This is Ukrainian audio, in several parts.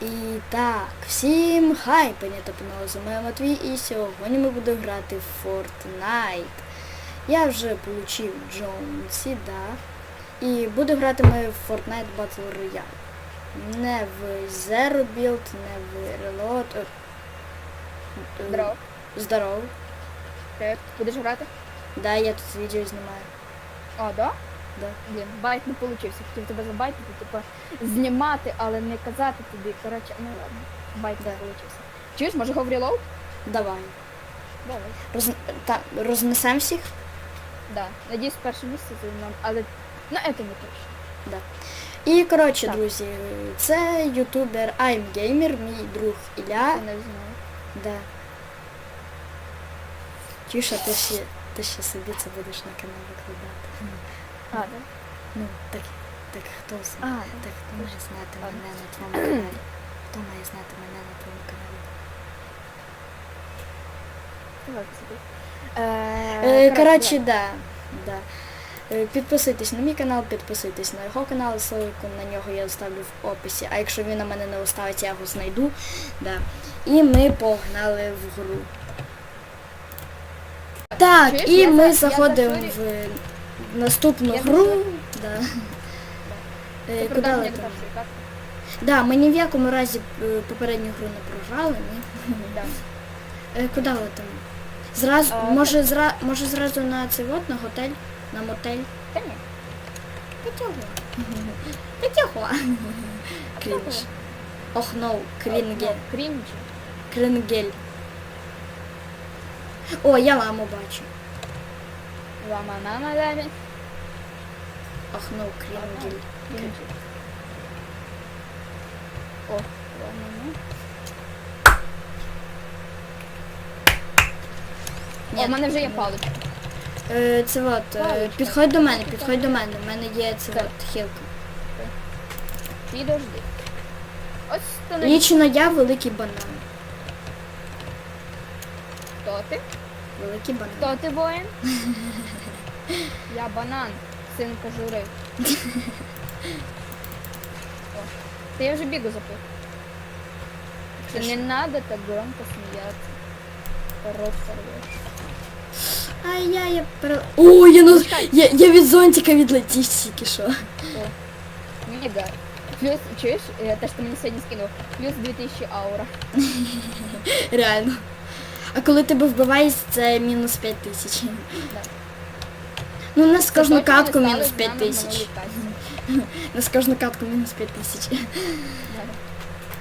І так, всім хай, та панове, з Матвій і сьогодні ми будемо грати в Fortnite. Я вже получив Джонсі, да. І буду грати ми в Fortnite Battle Royale. Не в Zero Build, не в Reload. е, е, Здорово. Здорово. Будеш грати? Да, я тут відео знімаю. А, да? Да. Блін, байт не получився. Хотів тебе забайтити, типа знімати, але не казати тобі. Коротше, ну ладно. Байт Да. не получився. Чуєш, може го в? Давай. Давай. Роз... Та, рознесем всіх? Да. Надіюсь, перше місце займемо, але на це не точно. І коротше, Так. друзі, це ютубер I'm Gamer, мій друг Ілля. Я не знаю. Да. Тіша, ти ще, ти ще собі це будеш на канал викладати. А, да? Ну, так, так хто А, знає? Так хто має знати мене на твоєму каналі? Хто має знати мене на твоєму каналі? Е, коротше, да. да. Е, Підписуйтесь на мій канал, підписуйтесь на його канал, ссылку на нього я оставлю в описі. А якщо він на мене не оставить, я його знайду. Да. І ми погнали в гру. Так, Чуєш, і я ми за- я заходимо в наступну Я гру. зашорю. Да. Е, Куди летимо? першої карти. Да, ми ні в якому разі е, попередню гру не програли, ні. Да. Е, Куди летимо? Зразу, А, може, зра, може зразу на цей от, на готель, на мотель. Та ні. Та чого? Крінж. Ох, ну, крінгель. Крінжі. Крингель. О, я маму бачу. Лама мама дамі. Ох, ну, крінгель. Крінжі. О, ладно, ну. О, Ні, в мене вже є паличка. Е, Це от, е, Паличка. підходь до мене, підходь до мене. У мене є це от хілка. Підожди. Ось то Лічно я великий банан. хто ти? Великий банан. Хто ти воїн? Я банан, син кожури. Та я вже бігу запив. Ти Не надо так громко сміятися. Рот порвеш. Ай, я, я пере... О, я, ну, я, я від зонтика відлетів тільки що. Мега. Плюс, чуєш, е, те, що ти мені сьогодні скинув, плюс 2000 аура. Реально. А коли тебе вбиваєш, це мінус 5 тисяч. Да. Ну, у нас Точно не катку з 5 нами тисяч. минулій катці. У нас кожну катку мінус 5 тисяч. Да.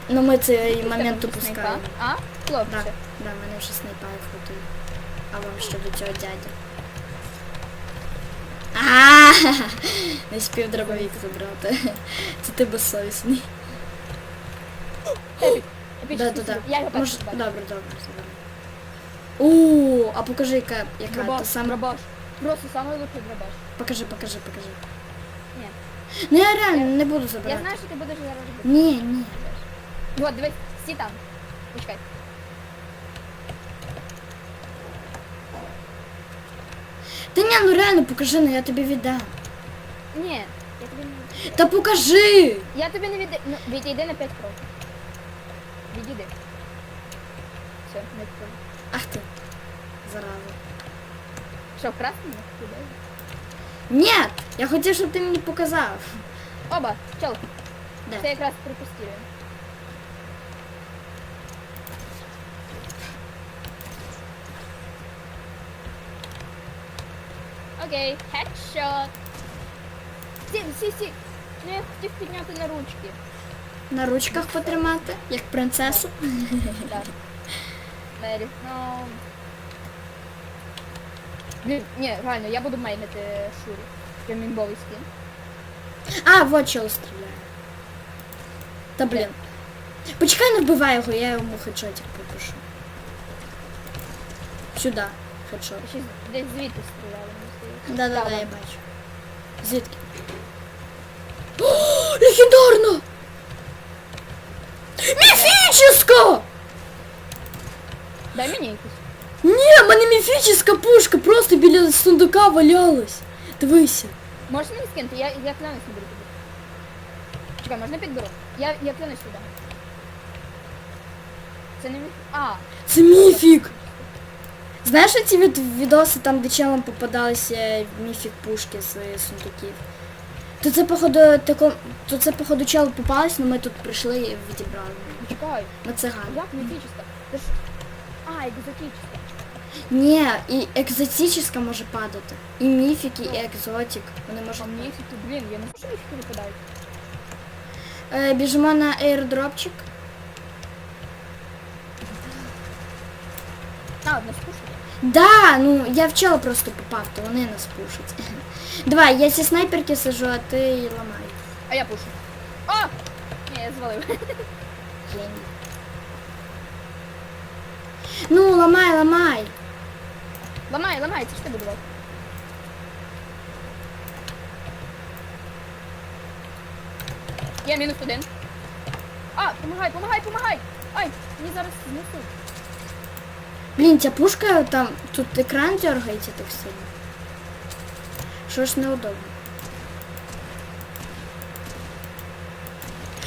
Ну ми цей момент упускаємо. А? Да, Хлопче. да, мене вже снайпають готує. А вам що до цього дядя? А, не спів дробовик забрати. Це ти безсовісний. Да, да, да. Може, добре, добре, заберу. О, а покажи, яка, яка та сама. дробаш. Просто самий лучший дробаш. Покажи, покажи, покажи. Ні. Ну я реально не буду Я забирати. знаю, що ти будеш зараз робити. Ні, ні. Вот, дивись, стій там. Почекай. Та ні, ну реально покажи, ну я тобі віддам. Ні, я тобі не віддам. Та покажи! Я тобі не віддам. Ну, відійди на 5 кроків. Відійди. Все, не відповім. Ах ти. Зараза. Що, в красному? Віддай. Ні, я хотів, щоб ти мені показав. Оба, чел. Де? Це якраз припустили. Окей, хедшот. Сі, сі, сі. Ну я хотів підняти на ручки. На ручках потримати, як принцесу. Так. Мері, ну. Блін, ні, реально, я буду мейнити Шурі. Прям імбовий скін. А, вот чого стріляє. Та блін. Почекай, не вбивай його, я йому хедшотик попишу. Сюди, хедшот. Щось десь звідти стріляли, мені здається. Да-да-да, я бачу. Звідки? О, легендарно! Міфіческа! Дай мені якусь. Ні, в мене міфічна пушка просто біля сундука валялась. Дивися. Можеш мені скинути? Я, я клянусь не буду тобі. Чекай, можна підберу? Я, я клянусь сюди. Це не міф. А, Це міфік! Знаєш ці від відоси там, де челам попадалися міфік пушки з сундуків? То це походу тако, то це походу чел попались, але ми тут прийшли і відібрали. чекай. На циган. Як міфічна? Це ж... А, екзотична. Ні, і екзотична може падати. І міфік, і екзотик. Вони можуть. міфіки, блін, я не знаю, міфіки випадають. Е, біжимо на аірдропчик. А, одна спушка. Да, ну я в чела просто попав, то вони нас пушать. Давай, я ці снайперки сажу, а ти ламай. А я пушу. А! Ні, я звалив. Геній. Ну, ламай, ламай. Ламай, ламай, це ж ти будував. Є мінус один. А, помагай, помагай, помагай! Ай, мені зараз знесуть. Блін, ця пушка там, тут екран дергається так сильно. Що ж неудобно.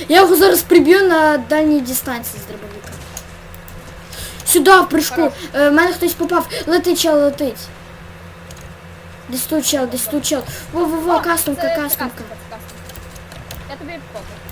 Я його зараз приб'ю на дальній дистанції з дробовика. Сюди, в прыжку. Е, в мене хтось попав. Летить чел, летить. Десь тут чел, десь тут чел. Во-во-во, кастомка, кастомка. Я тобі фото.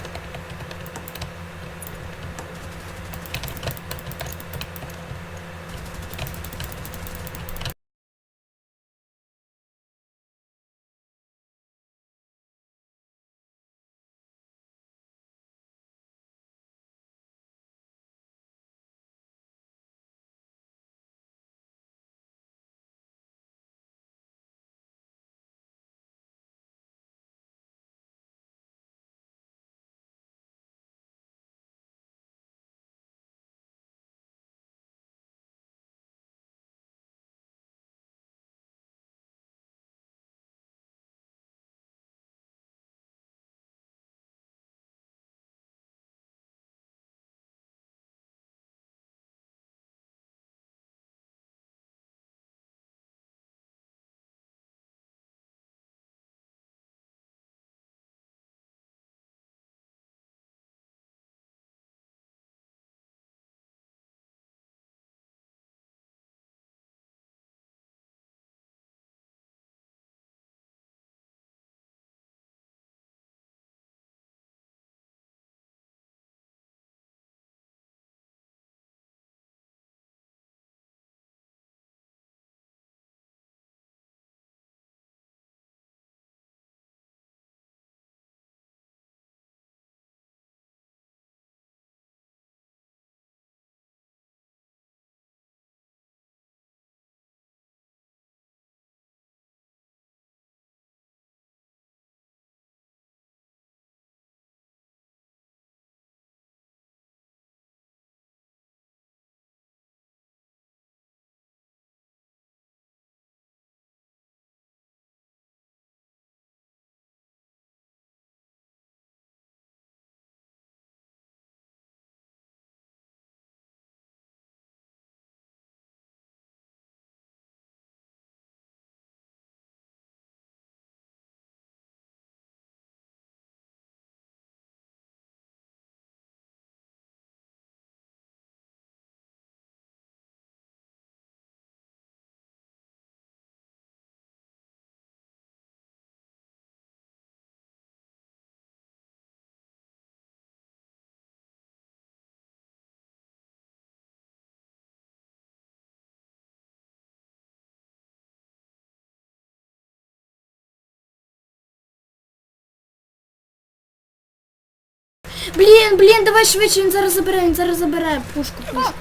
Блін, блін, давай швидше, він зараз забере, він зараз забере пушку, пушку.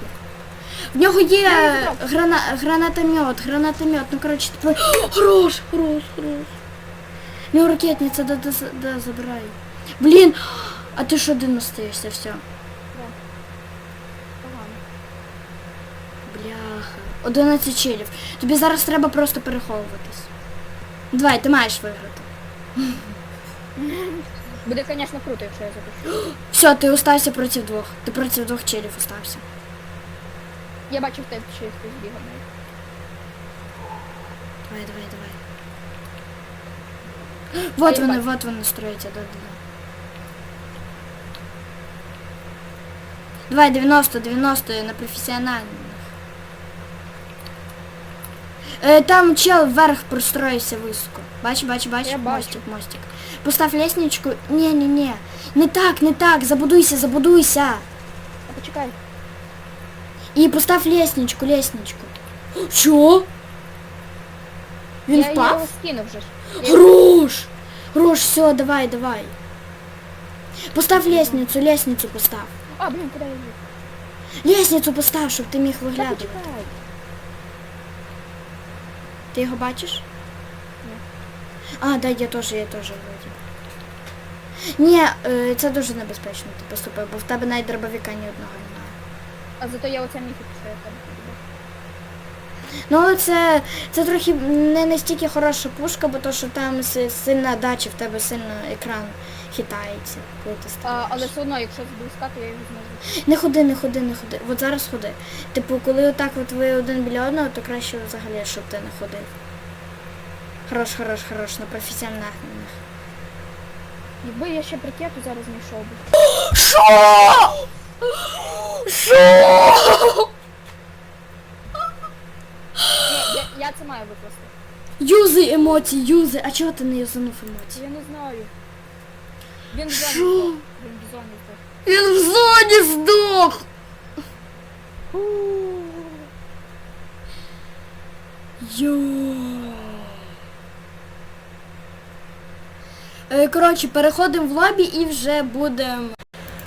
В нього є грана, гранатомет, гранатомет, ну коротше, тепер... Хорош, хорош, хорош. В нього ракетниця, да, да, да, забирай. Блін, а ти що один остаєшся, все. Бляха. 11 челів. Тобі зараз треба просто переховуватись. Давай, ти маєш виграти. Буде, звісно, круто, якщо я запишу. Все, ти остався проти двох. Ти проти двох челів остався. Я бачив те, що хтось бігав. Давай, давай, давай. Вот я вони, бачу. вот вони строяться, да, да, да. Давай 90, 90 на професіональних. Е, там чел вверх простроївся високо. Бач, бач, бач, Я бачу. мостик, мостик. Постав лестничку. Ні, ні, ні. Не так, не так. Забудуйся, забудуйся. А почекай. І постав лестничку, лестничку. Що? Він я, я впав? його скинув вже ж. Я його- Хорош! Хорош, все, давай, давай. Постав лестницу, лестницу постав. А, блін, куди я їду? Лестницу постав, щоб ти міг Та виглядувати. почекай. Ти його бачиш? Ні. А, да, я теж, я теж вроді. Ні, е, це дуже небезпечно ти поступив, бо в тебе навіть дробовика ні одного немає. А зато я оце міфік, що я там. Ну, це, це трохи не настільки хороша пушка, бо то, що там сильна дача, в тебе сильно екран хитається, коли ти А, але все одно, якщо зблизька, то я його зможу. Не ходи, не ходи, не ходи. От зараз ходи. Типу, коли отак от ви один біля одного, то краще взагалі, щоб ти не ходив. Хорош, хорош, хорош, на професіональних. Якби я ще брикету зараз знайшов би. Що? Ні, я, я це маю викласти. Юзи емоції, юзи. А чого ти не юзанув емоції? Я не знаю. Він в зоні здох. Він в зоні здох. Він в зоні здох. Йо. Е, Коротше, переходимо в лобі і вже будемо.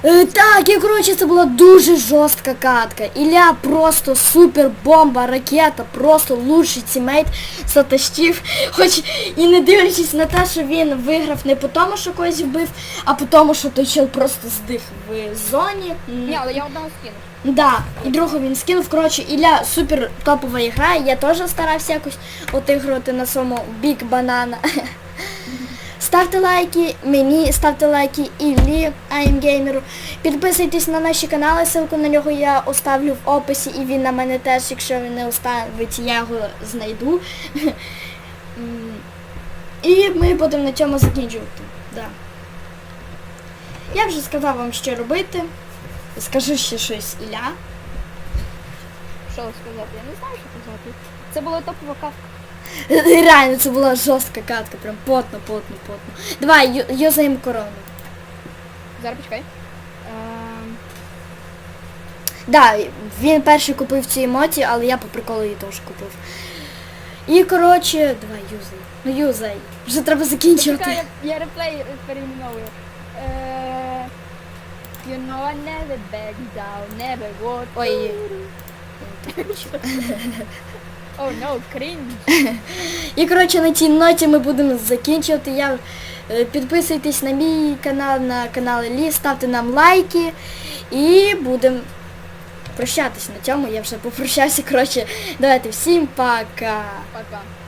Е, так, і коротше, це була дуже жорстка катка. Ілля просто супер бомба, ракета, просто лучший тімейт затащив. Хоч і не дивлячись на те, що він виграв не по тому, що когось вбив, а по тому, що той чел просто здих в зоні. Ні, але я одного скинув. Да, і другу він скинув. Коротше, Ілля супер топова гра. Я теж старався якось отигрувати на своєму бік банана. Ставте лайки мені, ставте лайки Іллі, Геймеру. Підписуйтесь на наші канали, ссылку на нього я оставлю в описі, і він на мене теж, якщо він не оставить, я його знайду. І ми будемо на цьому закінчувати. Да. Я вже сказав вам, що робити. Скажи ще щось, Ілля. Що сказати? Я не знаю, що казати. Це була топова катка. Реально, це була жорстка катка, прям потно, потно, потно. Давай, юзаємо корону. Зараз почекай. Ем, Да, він перший купив ці емоції, але я по приколу її теж купив. І коротше, давай, юзай. Ну юзай. Вже треба закінчувати. Почекай, я, реплей перейменовую. Е, You know I never back down, never would. Ой. Oh no, cringe. І коротше на цій ноті ми будемо закінчувати. Я е, підписуйтесь на мій канал, на канал Лі, ставте нам лайки і будемо прощатись на цьому. Я вже попрощався. Коротше, давайте всім пока. Пока.